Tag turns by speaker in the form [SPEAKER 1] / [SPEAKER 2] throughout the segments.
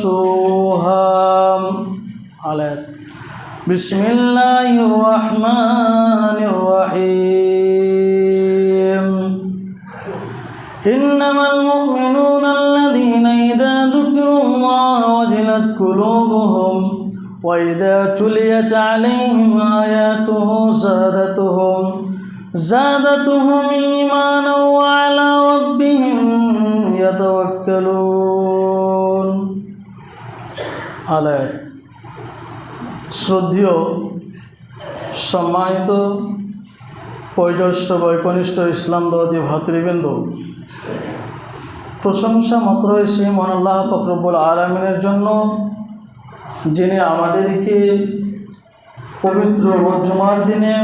[SPEAKER 1] نصوحا على بسم الله الرحمن الرحيم. إنما المؤمنون الذين إذا ذكروا الله وجلت قلوبهم وإذا تليت عليهم آياته زادتهم زادتهم إيمانا وعلى ربهم يتوكلون. আলায় শ্রদ্ধেয় সম্মানিত বয়োজ্যেষ্ঠ বৈকনিষ্ঠ ইসলাম দরদি ভাতৃবৃন্দ, প্রশংসা মাত্র শ্রী মন আল্লাহ ফকরবুল আলমিনের জন্য, যিনি আমাদেরকে পবিত্র জুমার দিনে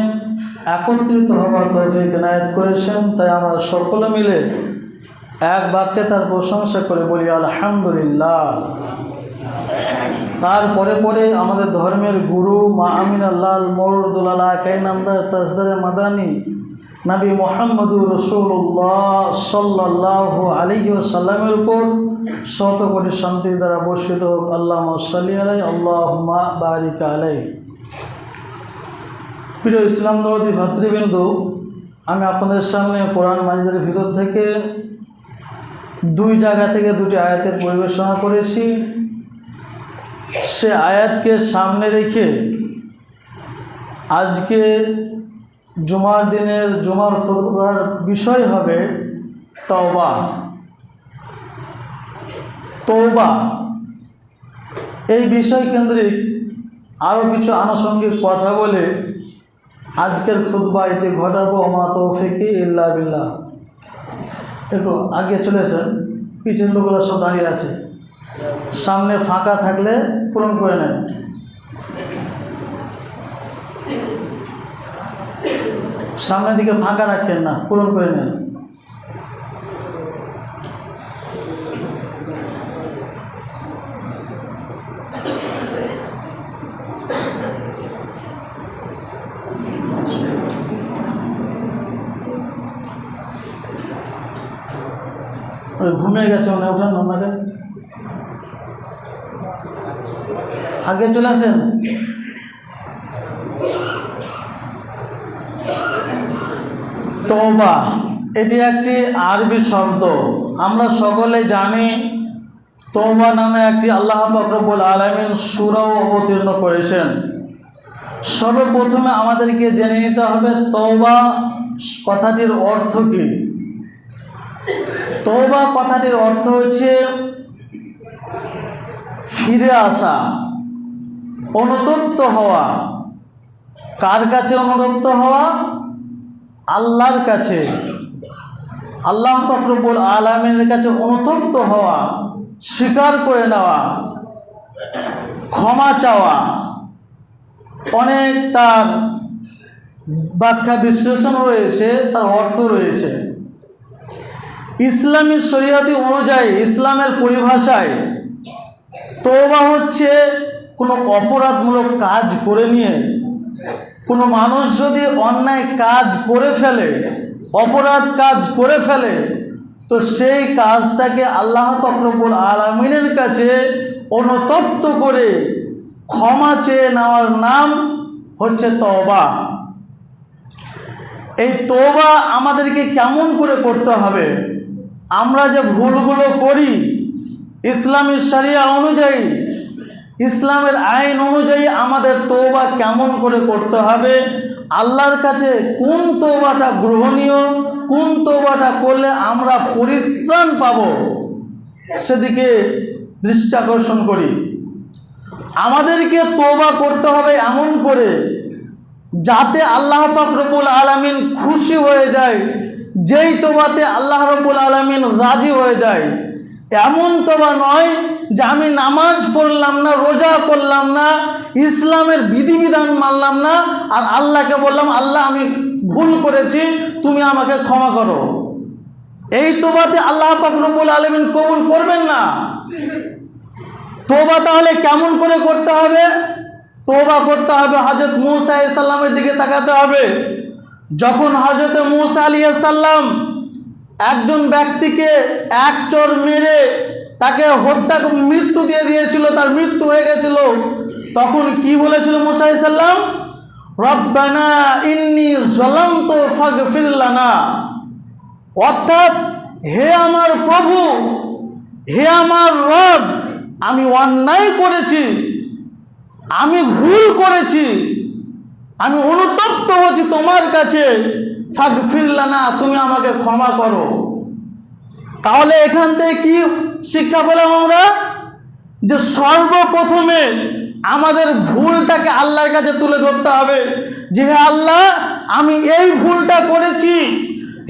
[SPEAKER 1] একত্রিত হবার তৌফিক এনায়ত করেছেন, তাই আমরা সকলে মিলে এক বাক্যে তার প্রশংসা করে বলি, আলহামদুলিল্লাহ। তারপরে পরে আমাদের ধর্মের গুরু মা আমিন আমিনাল্লাল মরুদুল্লাহ কাইনামদার তাজদারে মাদানী নবী মোহাম্মদুর রসুল্লাহ সাল্লাহ আলী সাল্লামের উপর শত কোটি শান্তি দ্বারা বর্ষিত হোক আল্লাহ সাল্লি আলাই আল্লাহ বারিক আলাই প্রিয় ইসলাম দরদি ভাতৃবৃন্দ, আমি আপনাদের সামনে কোরআন মাজিদের ভিতর থেকে দুই জায়গা থেকে দুটি আয়াতের পরিবেশনা করেছি। সে আয়াতকে সামনে রেখে আজকে জুমার দিনের জুমার খুতবার বিষয় হবে তওবা। তৌবা এই বিষয় কেন্দ্রিক আরও কিছু আনুষঙ্গিক কথা বলে আজকের খুতবা এতে ঘটাবো আমা তৌফিকি ইল্লা বিল্লাহ। একটু আগে চলেছেন পিছের লোকগুলো সব দাঁড়িয়ে আছে। সামনে ফাঁকা থাকলে পূরণ করে নেন। সামনের দিকে ফাঁকা রাখেন না, পূরণ করে নেন। ঘুমিয়ে গেছে মনে ওঠান ওনাকে আগে চলে আসেন। তওবা, এটি একটি আরবি শব্দ। আমরা সকলে জানি, তওবা নামে একটি আল্লাহ ফকরবুল আলমিন সুরাও অবতীর্ণ করেছেন। সর্বপ্রথমে আমাদেরকে জেনে নিতে হবে, তওবা কথাটির অর্থ কী? তওবা কথাটির অর্থ হচ্ছে ফিরে আসা। অনুতপ্ত হওয়া। কার কাছে অনুতপ্ত হওয়া? আল্লাহর কাছে। আল্লাহ ফকরবুল আলমিনের কাছে অনুতপ্ত হওয়া, স্বীকার করে নেওয়া, ক্ষমা চাওয়া। অনেক তার ব্যাখ্যা বিশ্লেষণ রয়েছে, তার অর্থ রয়েছে। ইসলামী শরীয়তি অনুযায়ী, ইসলামের পরিভাষায়, তোবা হচ্ছে কোনো অপরাধমূলক কাজ করে নিয়ে, কোনো মানুষ যদি অন্যায় কাজ করে ফেলে, অপরাধ কাজ করে ফেলে, তো সেই কাজটাকে আল্লাহ ফকরবুল আলমিনের কাছে অনুতপ্ত করে ক্ষমা চেয়ে নেওয়ার নাম হচ্ছে তবা এই তওবা আমাদেরকে কেমন করে করতে হবে? আমরা যে ভুলগুলো করি, ইসলামী শরিয়া অনুযায়ী ইসলামের আইন অনুযায়ী আমাদের তৌবা কেমন করে করতে হবে? আল্লাহর কাছে কোন তৌবাটা গ্রহণীয়? কোন তৌবাটা করলে আমরা পরিত্রাণ পাব? সেদিকে দৃষ্টি আকর্ষণ করি। আমাদেরকে তোবা করতে হবে এমন করে যাতে আল্লাহ পাক রব্বুল আলামিন খুশি হয়ে যায়। যেই তোবাতে আল্লাহ রব্বুল আলামিন রাজি হয়ে যায় এমন তোবা নয় যে আমি নামাজ পড়লাম না, রোজা করলাম না, ইসলামের বিধিবিধান মানলাম না, আর আল্লাহকে বললাম, আল্লাহ, আমি ভুল করেছি, তুমি আমাকে ক্ষমা করো। এই তোবাতে আল্লাহ রব্বুল আলামিন কবুল করবেন না? তোবা তাহলে কেমন করে করতে হবে? তোবা করতে হবে হজরত মুসা সাল্লামের দিকে তাকাতে হবে। যখন হজরত মুসা আলী সাল্লাম একজন ব্যক্তিকে এক চোর মেরে তাকে হত্যা মৃত্যু দিয়ে দিয়েছিল, তার মৃত্যু হয়ে গেছিল। তখন কি বলেছিল মুসা সাল্লাম? রব্বানা ইন্নি জলান্ত ফাগফির লানা। অর্থাৎ, হে আমার প্রভু, হে আমার রব, আমি অন্যায় করেছি, আমি ভুল করেছি, আমি অনুতপ্ত হচ্ছি তোমার কাছে। তুমি আমাকে ক্ষমা করো। তাহলে এখান থেকে কি শিক্ষা পেলাম আমরা? যে সর্বপ্রথমে আমাদের ভুলটাকে আল্লাহর কাছে তুলে ধরতে হবে। যে হে আল্লাহ, আমি এই ভুলটা করেছি।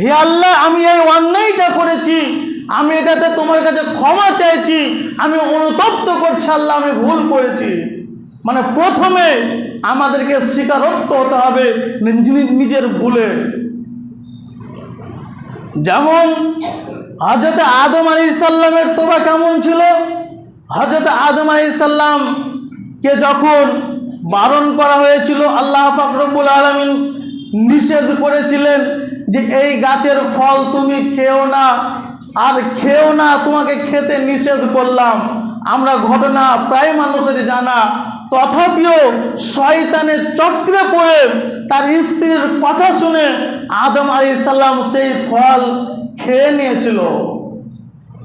[SPEAKER 1] হে আল্লাহ, আমি এই অন্যায়টা করেছি। আমি এটাতে তোমার কাছে ক্ষমা চাইছি। আমি অনুতপ্ত করছি, আল্লাহ, আমি ভুল করেছি। মানে প্রথমে আমাদেরকে স্বীকারোক্ত হতে হবে নিজের ভুলে। যেমন হজরত আদম আলী সাল্লামের তোবা কেমন ছিল? হজরত আদম আলী সাল্লামকে যখন বারণ করা হয়েছিল, আল্লাহ পাক রব্বুল আলমিন নিষেধ করেছিলেন যে এই গাছের ফল তুমি খেও না, আর খেও না, তোমাকে খেতে নিষেধ করলাম। আমরা ঘটনা প্রায় মানুষেরই জানা। তথাপিও শয়তানের চক্রে পড়ে তার স্ত্রীর কথা শুনে আদম আলী সাল্লাম সেই ফল খেয়ে নিয়েছিল।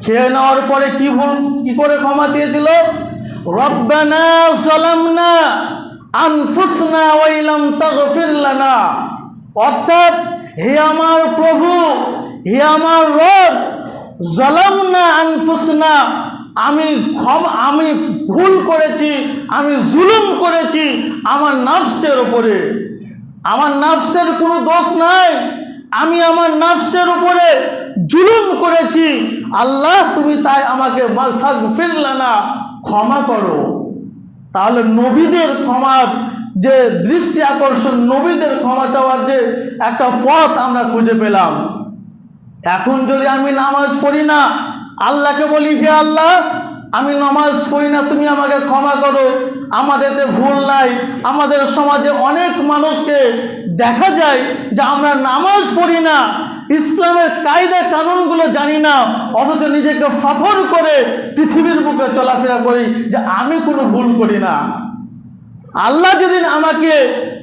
[SPEAKER 1] খেয়ে নেওয়ার পরে কি ভুল, কি করে ক্ষমা চেয়েছিল? রব্বানা সালামনা আনফুসনা ওয়াইলাম তাগফির অর্থাৎ হে আমার প্রভু, হে আমার রব জলামনা আনফুসনা আমি ক্ষম, আমি ভুল করেছি, আমি জুলুম করেছি, আমার নাফসের ওপরে আমার নাফসের কোনো দোষ নাই। আমি আমার নাফসের উপরে জুলুম করেছি। আল্লাহ, তুমি তাই আমাকে ফিরলে না ক্ষমা করো। তাহলে নবীদের ক্ষমার যে দৃষ্টি আকর্ষণ, নবীদের ক্ষমা চাওয়ার যে একটা পথ আমরা খুঁজে পেলাম। এখন যদি আমি নামাজ পড়ি না আল্লাহকে বলি, হে আল্লাহ, আমি নামাজ পড়ি না, তুমি আমাকে ক্ষমা করো। আমার এতে ভুল নাই। আমাদের সমাজে অনেক মানুষকে দেখা যায় যে আমরা নামাজ পড়ি না। ইসলামের কায়দা কানুনগুলো জানি না, অথচ নিজেকে ফখর করে পৃথিবীর বুকে চলাফেরা করি যে আমি কোনো ভুল করি না। আল্লাহ যেদিন আমাকে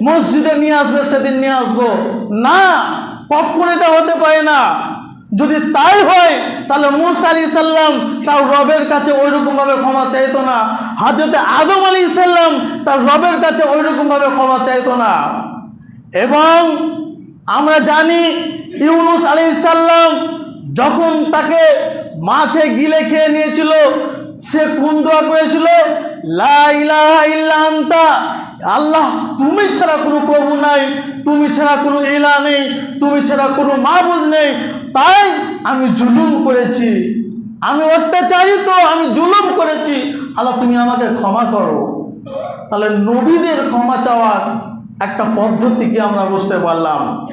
[SPEAKER 1] মসজিদে নিয়ে আসবে, সেদিন নিয়ে আসব। না, কখন এটা হতে পারে না। যদি তাই হয়, তাহলে মুসা আলি সাল্লাম তার রবের কাছে ওই রকমভাবে ক্ষমা চাইতো না। হাজরতে আদম আলী সাল্লাম তার রবের কাছে ওই রকমভাবে ক্ষমা চাইতো না। এবং আমরা জানি ইউনুস আলী সাল্লাম যখন তাকে মাছে গিলে খেয়ে নিয়েছিল, সে কোন দোয়া করেছিল, লা ইলাহা ইল্লা আনতা, আল্লাহ, তুমি ছাড়া কোনো প্রভু নাই, তুমি ছাড়া কোনো ইলা নেই, তুমি ছাড়া কোনো মাবুদ নেই তাই আমি জুলুম করেছি। আমি অত্যাচারিত, আমি জুলুম করেছি। আল্লাহ, তুমি আমাকে ক্ষমা করো। তাহলে নবীদের ক্ষমা চাওয়ার একটা পদ্ধতিকে আমরা বুঝতে পারলাম?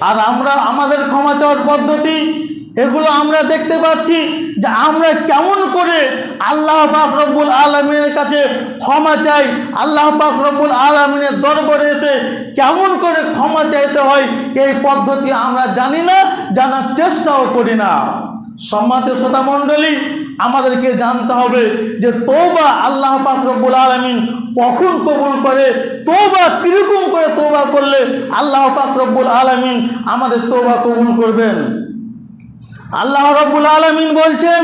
[SPEAKER 1] আর আমরা, আমাদের ক্ষমা চাওয়ার পদ্ধতি এগুলো আমরা দেখতে পাচ্ছি যে আমরা কেমন করে আল্লাহ পাক রব্বুল আলমিনের কাছে ক্ষমা চাই, আল্লাহ পাক রব্বুল আলমিনের দরবারে এসে কেমন করে ক্ষমা চাইতে হয়, এই পদ্ধতি আমরা জানি না, জানার চেষ্টাও করি না। সম্মানিত শ্রোতা মণ্ডলী, আমাদেরকে জানতে হবে যে তৌবা আল্লাহ পাক রব্বুল আলমিন কখন কবুল করে তৌবা কীরকম করে তৌবা করলে আল্লাহ পাক রব্বুল আলমিন আমাদের তৌবা কবুল করবেন? আল্লাহ রব্বুল আলমিন বলছেন,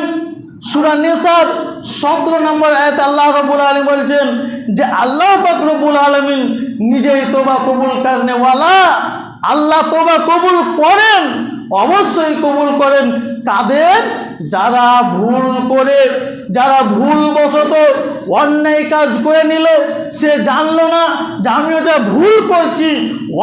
[SPEAKER 1] সুরা নেশার সতেরো নম্বর আয়াত আল্লাহ রবুল আলম বলছেন যে, আল্লাহ পাক রবুল আলমিন নিজেই তোবা কবুল কারণেওয়ালা আল্লাহ তোবা কবুল করেন, অবশ্যই কবুল করেন। কাদের? যারা ভুল করে, যারা ভুল বশত অন্যায় কাজ করে নিল, সে জানলো না যে আমি ওটা ভুল করছি,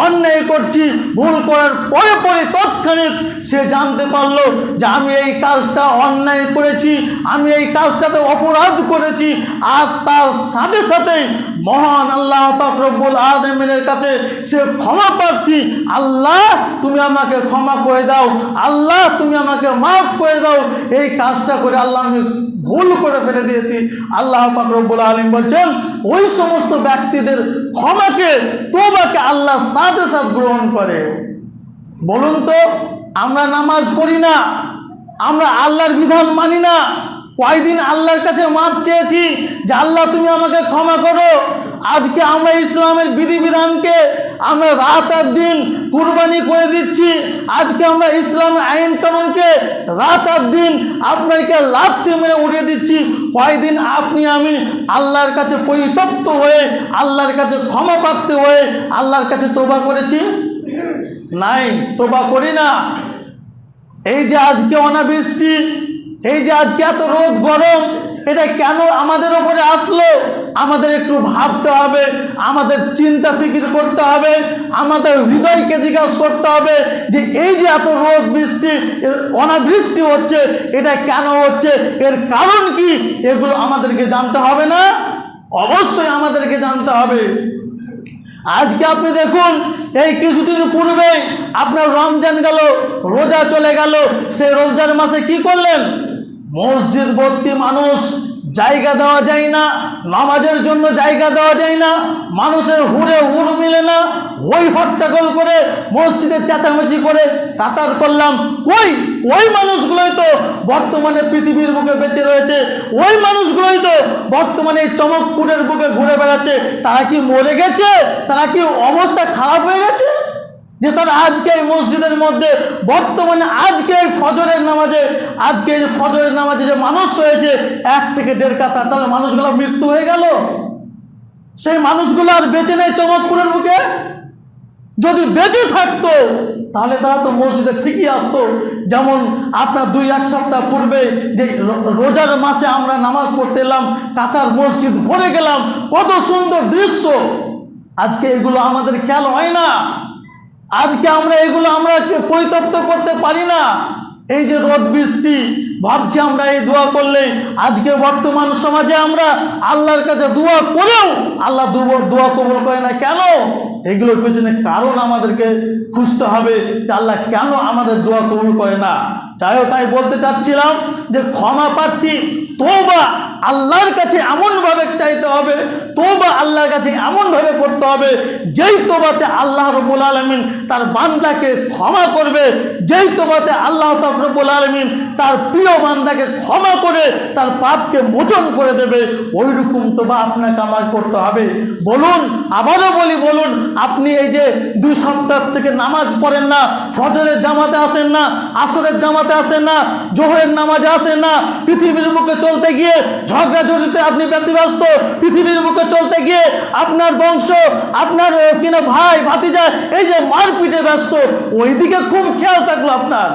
[SPEAKER 1] অন্যায় করছি, ভুল করার পরে পরে তৎক্ষণিক সে জানতে পারল যে আমি এই কাজটা অন্যায় করেছি, আমি এই কাজটাতে অপরাধ করেছি, আর তার সাথে সাথেই মহান আল্লাহ রব্বুল আলমিনের কাছে সে ক্ষমা প্রার্থী, আল্লাহ, তুমি আমাকে ক্ষমা করে দাও, আল্লাহ, তুমি আমাকে মাফ করে দাও এই কাজটা করে আল্লাহ আমি ভুল করে ফেলে দিয়েছি। আল্লাহ পাক রব্বুল আলম বলছেন, ওই সমস্ত ব্যক্তিদের ক্ষমাকে তোবাকে আল্লাহ সাথে সাথ গ্রহণ করে। বলুন তো, আমরা নামাজ পড়ি না, আমরা আল্লাহর বিধান মানি না। কয়দিন আল্লাহর কাছে মাপ চেয়েছি যে, আল্লাহ তুমি আমাকে ক্ষমা করো। আজকে আমরা ইসলামের বিধিবিধানকে আমরা রাত আর দিন কুরবানি করে দিচ্ছি। আজকে আমরা ইসলামের আইন কানুনকে রাত আর দিন আপনাকে লাথি মেরে উঠিয়ে দিচ্ছি। কয়দিন আপনি আমি আল্লাহর কাছে পরিতপ্ত হয়ে, আল্লাহর কাছে ক্ষমা প্রাপ্ত হয়ে আল্লাহর কাছে তোবা করেছি? নাই, তোবা করি না। এই যে আজকে অনাবৃষ্টি, এই যে আজকে এত রোদ গরম এটা কেন আমাদের ওপরে আসলো? আমাদের একটু ভাবতে হবে, আমাদের চিন্তা ফিকির করতে হবে, আমাদের হৃদয়কে জিজ্ঞাসা করতে হবে যে এই যে এত রোদ, বৃষ্টি অনাবৃষ্টি হচ্ছে, এটা কেন হচ্ছে? এর কারণ কি? এগুলো আমাদেরকে জানতে হবে না? অবশ্যই আমাদেরকে জানতে হবে। আজকে আপনি দেখুন, এই কিছুদিন পূর্বে আপনার রমজান গেল, রোজা চলে গেল, সেই রমজান মাসে কি করলেন? মসজিদ ভর্তি মানুষ জায়গা দেওয়া যায় না, নামাজের জন্য জায়গা দেওয়া যায় না, মানুষের হুড়ে হুড় মিলে না হই হট্টাগোল করে মসজিদে চেঁচামেচি করে কাতার করলাম। কই? ওই মানুষগুলোই তো বর্তমানে পৃথিবীর বুকে বেঁচে রয়েছে। ওই মানুষগুলোই তো বর্তমানে এই চমকপুরের বুকে ঘুরে বেড়াচ্ছে। তারা কি মরে গেছে? তারা কি অবস্থা খারাপ হয়ে গেছে? যে তারা আজকে এই মসজিদের মধ্যে, বর্তমানে আজকে এই ফজরের নামাজে আজকে এই ফজরের নামাজে যে মানুষ হয়েছে এক থেকে দেড় কাতার তাহলে মানুষগুলো মৃত্যু হয়ে গেল। সেই মানুষগুলো আর বেঁচে নেই চমকপুরের বুকে। যদি বেঁচে থাকতো, তাহলে তারা তো মসজিদে ঠিকই আসতো। যেমন আপনার দুই, এক সপ্তাহ পূর্বে যে রোজার মাসে আমরা নামাজ পড়তে এলাম, কাতার মসজিদ ভরে গেলাম। কত সুন্দর দৃশ্য। আজকে এগুলো আমাদের খেয়াল হয় না। আজকে আমরা এগুলো আমরা পরিতপ্ত করতে পারি না? এই যে রোদ, বৃষ্টি, ভাবছি আমরা এই দোয়া করলে আজকে বর্তমান সমাজে আমরা আল্লাহর কাছে দোয়া করেও আল্লাহ দোয়া কবল করে না। কেন? এগুলোর পেছনে কারণ আমাদেরকে খুঁজতে হবে যে আল্লাহ কেন আমাদের দোয়া কবুল করে না। যাই হোক, আমি বলতে চাচ্ছিলাম যে ক্ষমা প্রার্থী তোবা আল্লাহর কাছে এমনভাবে চাইতে হবে, তোবা আল্লাহর কাছে এমনভাবে করতে হবে, যেই তোবাতে আল্লাহ রবুল আলমিন তার বান্দাকে ক্ষমা করবে, যেই তোবাতে আল্লাহ পাক রব্বুল আলমিন তার প্রিয় বান্দাকে ক্ষমা করে তার পাপকে মোচন করে দেবে ওই রকম তোবা আপনাকে আমার করতে হবে। বলুন, আবারও বলি, বলুন, আপনি এই যে দুই সপ্তাহ থেকে নামাজ পড়েন না, ফজরের জামাতে আসেন না, আসরের জামাতে আসেন না, জোহরের নামাজে আসেন না, পৃথিবীর মুখে বুকে চলতে গিয়ে ঝগড়া জড়িতে আপনি ব্যতিব্যস্ত, পৃথিবীর বুকে চলতে গিয়ে আপনার বংশ, আপনার কিনা ভাই, ভাতিজা, এই যে মারপিটে ব্যস্ত, ওইদিকে খুব খেয়াল থাকল আপনার।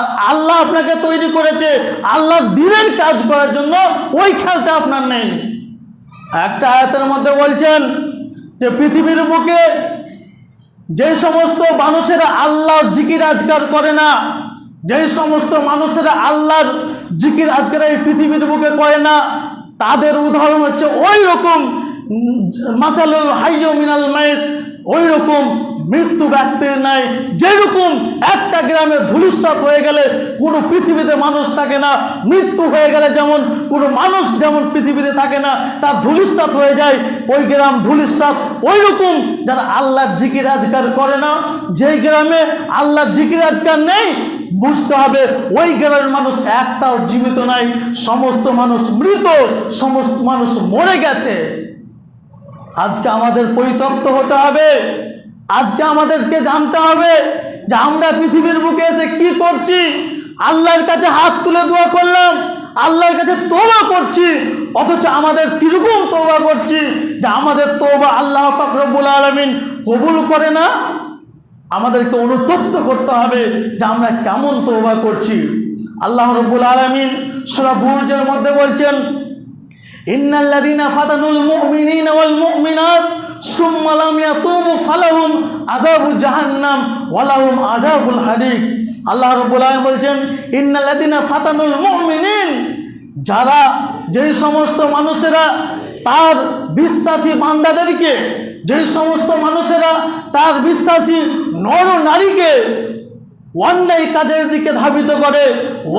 [SPEAKER 1] আর আল্লাহ আপনাকে তৈরি করেছে, আল্লাহ দিনের কাজ করার জন্য ওই খেয়ালটা আপনার নেই। একটা আয়াতের মধ্যে বলছেন যে, পৃথিবীর বুকে যে সমস্ত মানুষেরা আল্লাহর জিকির আজকার করে না, যে সমস্ত মানুষেরা আল্লাহর জিকির আজকার এই পৃথিবীর বুকে করে না। তাদের উদাহরণ হচ্ছে ওই রকম মাসালুল হাইয় মিনাল মাইত ওই রকম মৃত্যু ব্যক্তির নাই। যেরকম একটা গ্রামে ধুলিস্বাত হয়ে গেলে কোনো পৃথিবীতে মানুষ থাকে না, মৃত্যু হয়ে গেলে যেমন কোনো মানুষ যেমন পৃথিবীতে থাকে না, তার ধুলিস্বাত হয়ে যায়, ওই গ্রাম ধুলিস্বাত ওই রকম যারা আল্লাহর জিকির আজকার করে না, যেই গ্রামে আল্লাহর জিকির আজকার নেই বুঝতে হবে, ওই গ্রামের মানুষ একটাও জীবিত নাই, সমস্ত মানুষ মৃত, সমস্ত মানুষ মরে গেছে। আজকে আমাদের পরিতপ্ত হতে হবে, আজকে আমাদেরকে জানতে হবে যে আমরা পৃথিবীর বুকে এসে কি করছি। আল্লাহর কাছে হাত তুলে দোয়া করলাম, আল্লাহর কাছে তোবা করছি, অথচ আমাদের কীরকম তোবা করছি যে আমাদের তোবা আল্লাহ পাক রব্বুল আলমিন কবুল করে না আমাদেরকে অনুতপ্ত করতে হবে যে আমরা কেমন তোবা করছি। আল্লাহ রব্বুল আলমিন সুরা বুরুজের মধ্যে বলছেন, ইন্নাল্লাযীনা ফাতানুল মুমিনিনা ওয়াল মুমিনাত, সুম্মা লাম ইয়াতুবু ফালাহুম আযাবু জাহান্নাম ওয়া লাহুম আযাবুল হারিক। আল্লাহ রাব্বুল আলামিন বলছেন, ইন্নাল্লাযীনা ফাতানুল মুমিনিন, যারা যেই সমস্ত মানুষেরা তার বিশ্বাসী বান্দাদেরকে, যেই সমস্ত মানুষেরা তার বিশ্বাসী নর নারীকে অন্যায় কাজের দিকে ধাবিত করে,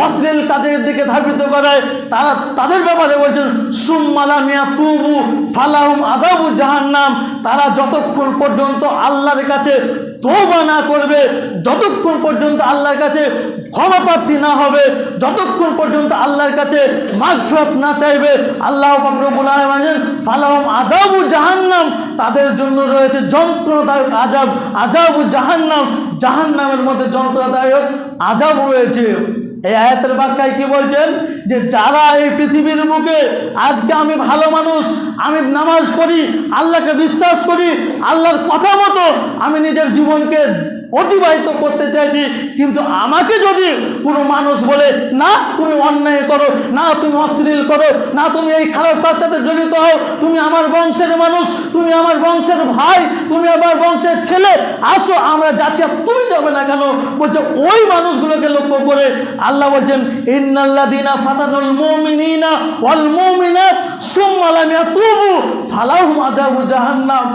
[SPEAKER 1] অশ্লীল কাজের দিকে ধাবিত করে, তারা তাদের ব্যাপারে বলছেন সুম্মালামিয়া তুবু ফালাহুম আদাবু জাহান্নাম। তারা যতক্ষণ পর্যন্ত আল্লাহর কাছে তোবা না করবে, যতক্ষণ পর্যন্ত আল্লাহর কাছে ক্ষমা না হবে, যতক্ষণ পর্যন্ত আল্লাহর কাছে মাঘরত না চাইবে, আল্লাহ ফাকরবুল আলম ফালাহম আদাবু জাহান্নাম, তাদের জন্য রয়েছে যন্ত্রণাদায়ক আজাব আজাবু জাহান্নাম, জাহান্নামের মধ্যে যন্ত্রণাদায়ক আজাব রয়েছে। এই আয়াতের বাক্যায় কি বলছেন? যে যারা এই পৃথিবীর মুখে আজকে আমি ভালো মানুষ, আমি নামাজ পড়ি, আল্লাহকে বিশ্বাস করি, আল্লাহর কথা মতো আমি নিজের জীবনকে অতিবাহিত করতে চাইছি, কিন্তু আমাকে যদি কোনো মানুষ বলে, না, তুমি অন্যায় করো, না, তুমি অশ্লীল করো, না, তুমি এই খারাপ কাজটাতে জড়িত হও, তুমি আমার বংশের মানুষ, তুমি আমার বংশের ভাই, তুমি আমার বংশের ছেলে, আসো, আমরা যাচ্ছি তুমি যাবে না কেন? বলছে, ওই মানুষগুলোকে লক্ষ্য করে আল্লাহ বলছেন ইন্নাল্লাদিনা ফাতানুল মুমিনিনা ওয়াল মুমিনাত সুম্মা লাম ইয়াতুবু ফালাহুম আযাবু জাহান্নাম।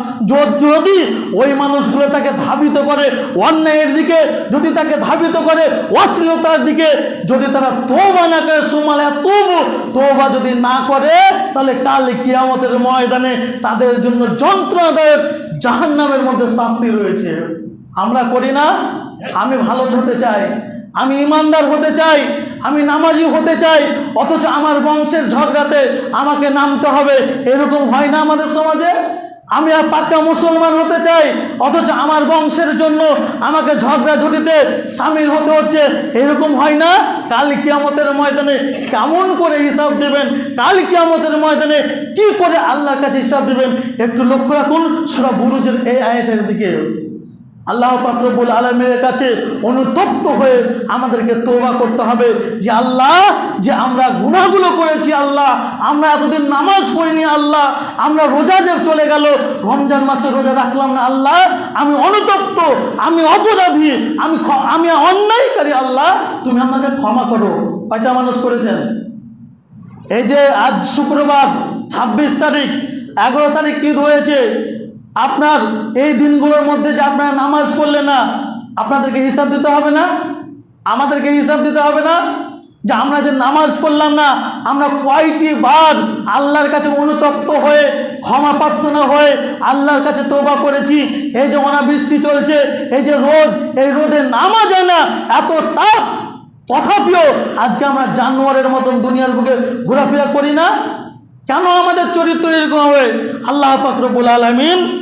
[SPEAKER 1] যদি ওই মানুষগুলো তাকে ধাবিত করে অন্যায়ের দিকে যদি তাকে ধাবিত করে, অশ্লীলতার দিকে যদি তারা তোবা না করে, সুমালা তবু তোবা যদি না করে, তাহলে কাল কিয়ামতের ময়দানে তাদের জন্য যন্ত্রণাদায়ক জাহান্নামের মধ্যে শাস্তি রয়েছে। আমরা করি না, আমি ভালো হতে চাই, আমি ইমানদার হতে চাই, আমি নামাজি হতে চাই, অথচ আমার বংশের ঝগড়াতে আমাকে নামতে হবে, এরকম হয় না আমাদের সমাজে? আমি আর পাক্কা মুসলমান হতে চাই, অথচ আমার বংশের জন্য আমাকে ঝগড়া ঝুটিতে সামিল হতে হচ্ছে। এরকম হয় না? কাল কিয়ামতের ময়দানে কেমন করে হিসাব দেবেন? কাল কিয়ামতের ময়দানে কি করে আল্লাহর কাছে হিসাব দেবেন? একটু লক্ষ্য রাখুন, সুরা বুরুজের এই আয়াতের দিকে। আল্লাহ পাকরবুল আলমের কাছে অনুতপ্ত হয়ে আমাদেরকে তোবা করতে হবে যে আল্লাহ, যে আমরা গুণাগুলো করেছি আল্লাহ, আমরা এতদিন নামাজ পড়িনি আল্লাহ, আমরা রোজা যে চলে গেল, রমজান মাসে রোজা রাখলাম না আল্লাহ, আমি অনুতপ্ত, আমি অপরাধী, আমি আমি অন্যায়কারী আল্লাহ, তুমি আমাকে ক্ষমা করো। কয়টা মানুষ করেছেন? এই যে আজ শুক্রবার ২৬ তারিখ, এগারো তারিখ ঈদ হয়েছে? আপনার এই দিনগুলোর মধ্যে যে আপনারা নামাজ পড়লেন না, আপনাদেরকে হিসাব দিতে হবে না? আমাদেরকে হিসাব দিতে হবে না? যে আমরা যে নামাজ পড়লাম না, আমরা কয়টি বার আল্লাহর কাছে অনুতপ্ত হয়ে, ক্ষমা প্রার্থনা হয়ে আল্লাহর কাছে তোবা করেছি? এই যে অনাবৃষ্টি চলছে, এই যে রোদ, এই রোদে নামা যায় না, এত তাপ। তথাপিও আজকে আমরা জানোয়ারের মতন দুনিয়ার বুকে ঘোরাফেরা করি না? কেন আমাদের চরিত্র এরকম হবে? আল্লাহ পাকরবুল আলমিন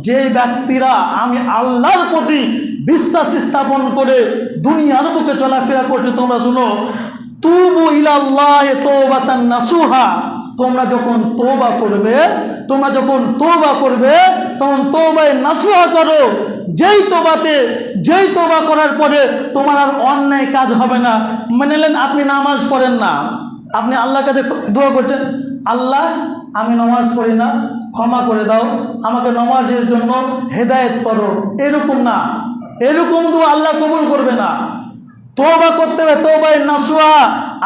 [SPEAKER 1] যে ব্যক্তিরা আমি আল্লাহর প্রতি বিশ্বাস স্থাপন করে দুনিয়ার বুকে চলাফেরা করছ, তোমরা শোনো, তুবু নাসুহা। তোমরা যখন তোবা করবে, তোমরা যখন তোবা করবে, তখন তোবায় নাসুহা করো। যেই তোবাতে যেই তোবা করার পরে তোমার আর অন্যায় কাজ হবে না। মেনে নেন, আপনি নামাজ পড়েন না। আপনি আল্লাহর কাছে দোয়া করছেন, আল্লাহ আমি নমাজ পড়ি না, ক্ষমা করে দাও। আমাকে নমাজের জন্য হেদায়েত করো। এরকম না। এরকম তো আল্লাহ কবুল করবে না। তোবা করতে হবে তোবাই নাসুয়া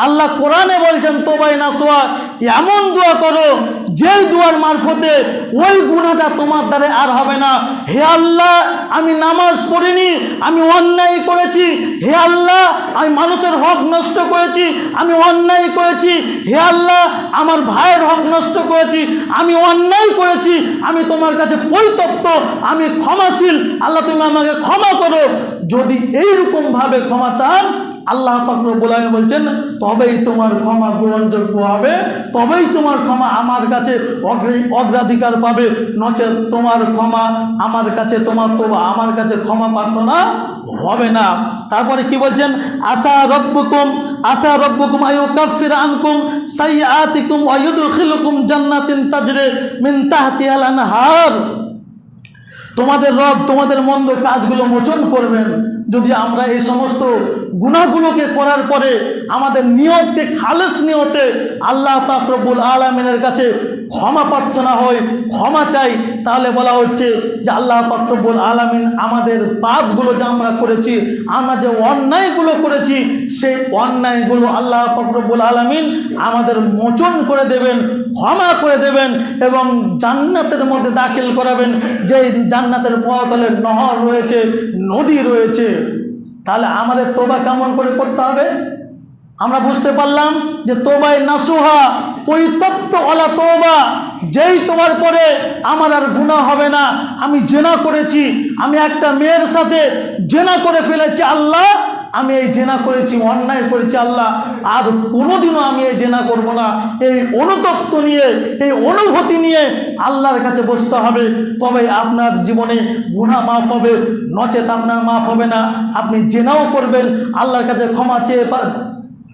[SPEAKER 1] আল্লাহ কোরআনে বলছেন তোবাই নাসোয়া এমন দোয়া করো, যেই দোয়ার মারফতে ওই গুণাটা তোমার দ্বারে আর হবে না। হে আল্লাহ, আমি নামাজ পড়িনি, আমি অন্যায় করেছি। হে আল্লাহ, আমি মানুষের হক নষ্ট করেছি, আমি অন্যায় করেছি। হে আল্লাহ, আমার ভাইয়ের হক নষ্ট করেছি, আমি অন্যায় করেছি। আমি তোমার কাছে পরিতপ্ত, আমি ক্ষমাশীল। আল্লাহ তুমি আমাকে ক্ষমা করো। যদি এইরকম ভাবে ক্ষমা চান, আল্লাহ পাকরবুল আলম বলছেন, তবেই তোমার ক্ষমা গ্রহণযোগ্য হবে, তবেই তোমার ক্ষমা আমার কাছে অগ্রে- অগ্রাধিকার পাবে। নচেত তোমার ক্ষমা আমার কাছে, তোমার তো আমার কাছে ক্ষমা প্রার্থনা হবে না। তারপরে কি বলছেন? আশা রব্বুকুম আশা রব্বুকুম আয়ু কাফির আনকুম সাইয়াতিকুম ওয়ায়ুদখিলুকুম জান্নাতিন তাজরে মিন তাহতিহাল আনহার। তোমাদের রব, তোমাদের মন্দ কাজগুলো মোচন করবেন। যদি আমরা এই সমস্ত গুণাগুলোকে করার পরে আমাদের নিয়তকে, খালেস নিয়তে আল্লাহ পাকরবুল আলমিনের কাছে ক্ষমা প্রার্থনা হয়, ক্ষমা চাই, তাহলে বলা হচ্ছে যে আল্লাহ পাকরবুল আলমিন আমাদের পাপগুলো যে আমরা করেছি, আমরা যে অন্যায়গুলো করেছি, সেই অন্যায়গুলো আল্লাহ পাকরবুল আলমিন আমাদের মোচন করে দেবেন, ক্ষমা করে দেবেন এবং জান্নাতের মধ্যে দাখিল করাবেন। যে জান্নাতের পথলে নহর রয়েছে, নদী রয়েছে, তাহলে আমাদের তোবা কেমন করে করতে হবে? আমরা বুঝতে পারলাম যে তোবায় নাসুহা, পরিতপ্ত অলা তোবা। যেই তোমার পরে আমার আর গুণা হবে না। আমি জেনা করেছি, আমি একটা মেয়ের সাথে জেনা করে ফেলেছি আল্লাহ। আমি এই জেনা করেছি, অন্যায় করেছি আল্লাহ। আর কোনোদিনও আমি এই জেনা করব না। এই অনুতপ্ত নিয়ে, এই অনুভূতি নিয়ে আল্লাহর কাছে বসতে হবে। তবে আপনার জীবনে গুণা মাফ হবে, নচেত আপনার মাফ হবে না। আপনি জেনাও করবেন, আল্লাহর কাছে ক্ষমা চেয়ে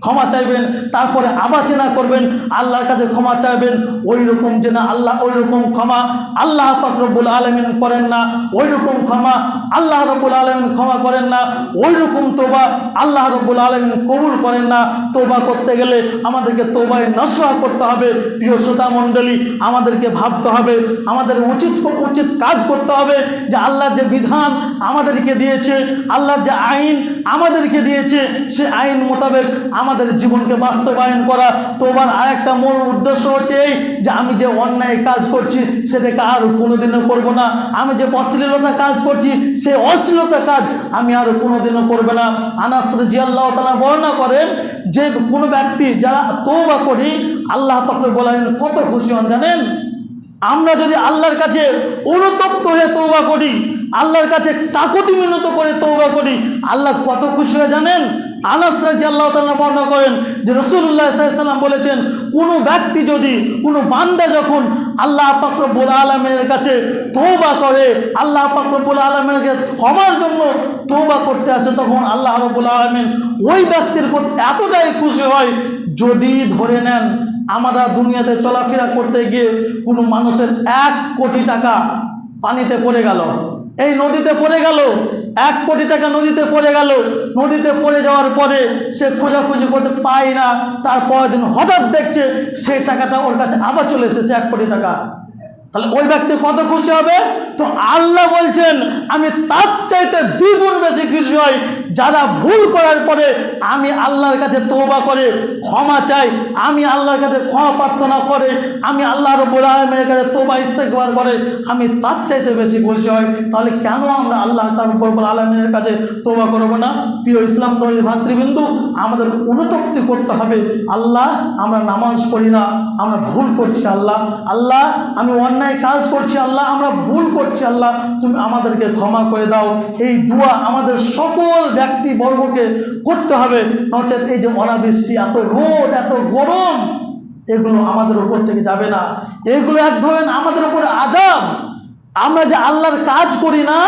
[SPEAKER 1] ক্ষমা চাইবেন, তারপরে আবার চেনা করবেন, আল্লাহর কাছে ক্ষমা চাইবেন ওই রকম যে না আল্লাহ ওই রকম ক্ষমা, আল্লাহ রব্বুল আলমিন করেন না ওই রকম ক্ষমা, আল্লাহ রব্বুল আলমিন ক্ষমা করেন না ওই রকম তোবা আল্লাহ রব্বুল আলমিন কবুল করেন না। তোবা করতে গেলে আমাদেরকে তোবায় নসরা করতে হবে। প্রিয় শ্রোতা মণ্ডলী, আমাদেরকে ভাবতে হবে, আমাদের উচিত উচিত কাজ করতে হবে যে আল্লাহর যে বিধান আমাদেরকে দিয়েছে, আল্লাহর যে আইন আমাদেরকে দিয়েছে, সে আইন মোতাবেক জীবনকে বাস্তবায়ন করা। তোমার আরেকটা মূল উদ্দেশ্য হচ্ছে এই যে আমি যে অন্যায় কাজ করছি, সেটাকে আর কোনোদিনও করব না। আমি যে অশ্লীলতা কাজ করছি, সেই অশ্লীলতা কাজ আমি আর কোনোদিনও করবে না। আনাস জিয়াল্লাহ তালা বর্ণনা করেন যে কোনো ব্যক্তি যারা তৌবা করি, আল্লাহ পাকরে বলেন কত খুশি হন জানেন? আমরা যদি আল্লাহর কাছে অনুতপ্ত হয়ে তৌবা করি, আল্লাহর কাছে কাকুতি মিনত করে তৌবা করি, আল্লাহ কত খুশি হয়ে জানেন? আনাস রাজি আল্লাহ তাল্লাহ বর্ণনা করেন যে রসুল্লাহ সাল্লাম বলেছেন, কোনো ব্যক্তি যদি, কোনো বান্দা যখন আল্লাহ পাকরবুল আলমের কাছে তৌবা করে, আল্লাহ পাকরবুল আলমের কাছে ক্ষমার জন্য তৌবা করতে আসে, তখন আল্লাহ রবুল আলমিন ওই ব্যক্তির প্রতি এতটাই খুশি হয় যদি ধরে নেন আমরা দুনিয়াতে চলাফেরা করতে গিয়ে কোনো মানুষের এক কোটি টাকা পানিতে পড়ে গেল, এই নদীতে পড়ে গেল, এক কোটি টাকা নদীতে পড়ে গেল, নদীতে পড়ে যাওয়ার পরে সে খোঁজাখুঁজি করতে পায় না, তার পরের দিন হঠাৎ দেখছে সেই টাকাটা ওর কাছে আবার চলে এসেছে এক কোটি টাকা। তাহলে ওই ব্যক্তি কত খুশি হবে? তো আল্লাহ বলছেন, আমি তার চাইতে দ্বিগুণ বেশি খুশি হই যারা ভুল করার পরে আমি আল্লাহর কাছে তৌবা করে, ক্ষমা চাই, আমি আল্লাহর কাছে ক্ষমা প্রার্থনা করে, আমি আল্লাহ রব্বুল কাছে তোবা ইস্তেকবার করে, আমি তার চাইতে বেশি খুশি হই, তাহলে কেন আমরা আল্লাহ তার রব্বুল আলমের কাছে তোবা করব না? প্রিয় ইসলাম ধর্মী ভাতৃবিন্দু, আমাদের অনুতপ্তি করতে হবে। আল্লাহ, আমরা নামাজ পড়ি না, আমরা ভুল করছি আল্লাহ। আল্লাহ, আমি অন্যায় কাজ করছি আল্লাহ, আমরা ভুল করছি আল্লাহ। তুমি আমাদেরকে ক্ষমা করে দাও। এই দোয়া আমাদের সকল ব্যক্তিবর্গকে করতে হবে। নচেত এই যে অনাবৃষ্টি, এত রোদ, এত গরম, এগুলো আমাদের উপর থেকে যাবে না। এগুলো এক ধরেন আমাদের উপরে আজাব আমরা যে আল্লাহর কাজ করি না,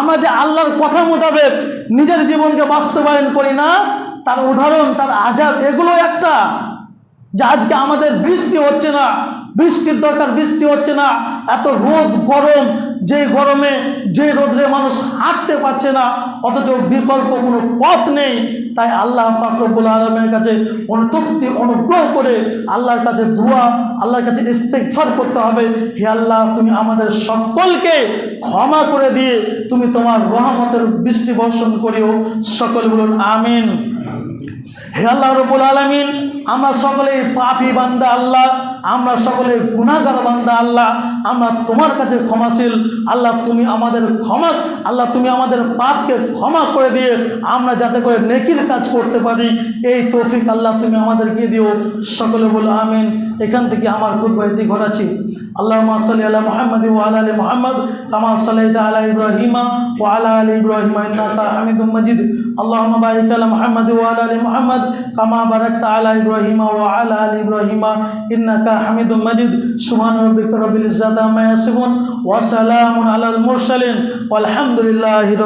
[SPEAKER 1] আমরা যে আল্লাহর কথা মোতাবেক নিজের জীবনকে বাস্তবায়ন করি না, তার উদাহরণ, তার আজাব এগুলো একটা। যে আজকে আমাদের বৃষ্টি হচ্ছে না, বৃষ্টির দরকার, বৃষ্টি হচ্ছে না। এত রোদ, গরম, যে গরমে, যে রোদ্রে মানুষ হাঁটতে পারছে না, অথচ বিকল্প কোনো পথ নেই। তাই আল্লাহ পাকরবুল আলমের কাছে অনুতপ্তি, অনুগ্রহ করে আল্লাহর কাছে ধোয়া আল্লাহর কাছে ইস্তেকফার করতে হবে। হে আল্লাহ, তুমি আমাদের সকলকে ক্ষমা করে দিয়ে তুমি তোমার রহমতের বৃষ্টি বর্ষণ করিও। সকল বলুন, আমিন। হে আল্লাহ রবুল আলমিন আমরা সকলে পাপি বান্দা আল্লাহ, আমরা সকলে গুণাগার বান্দা আল্লাহ, আমরা তোমার কাছে ক্ষমাশীল। আল্লাহ, তুমি আমাদের ক্ষমা, আল্লাহ, তুমি আমাদের পাপকে ক্ষমা করে দিয়ে আমরা যাতে করে নেকির কাজ করতে পারি। এই তৌফিক আল্লাহ তুমি আমাদেরকে দিও। সকলে বলো আমিন। এখান থেকে আমার কুদবাইতি ঘটাচ্ছি আল্লাহ সাল্লি আলা মোহাম্মদ ওয়ালা আলী মোহাম্মদ, কামা সাল্লাইতা আলা ইব্রাহিমা ওয়ালা আলী ইব্রাহিমা ইন্নাকা মাজিদ। আল্লাহুম্মা বারিক আলা মোহাম্মদ আলী মোহাম্মদ, কামা বারাকতা আলা ইব্রাহিমা। ওয়ালা আলি ইব্রাহিমা, ইন্নাকা হামিদুম মাজিদ। সুবহান রাব্বিকা রাব্বিল ইজ্জাতি আম্মা ইয়াসিফুন ওয়া সালামুন আলাল মুরসালিন। ওয়ালহামদুলিল্লাহি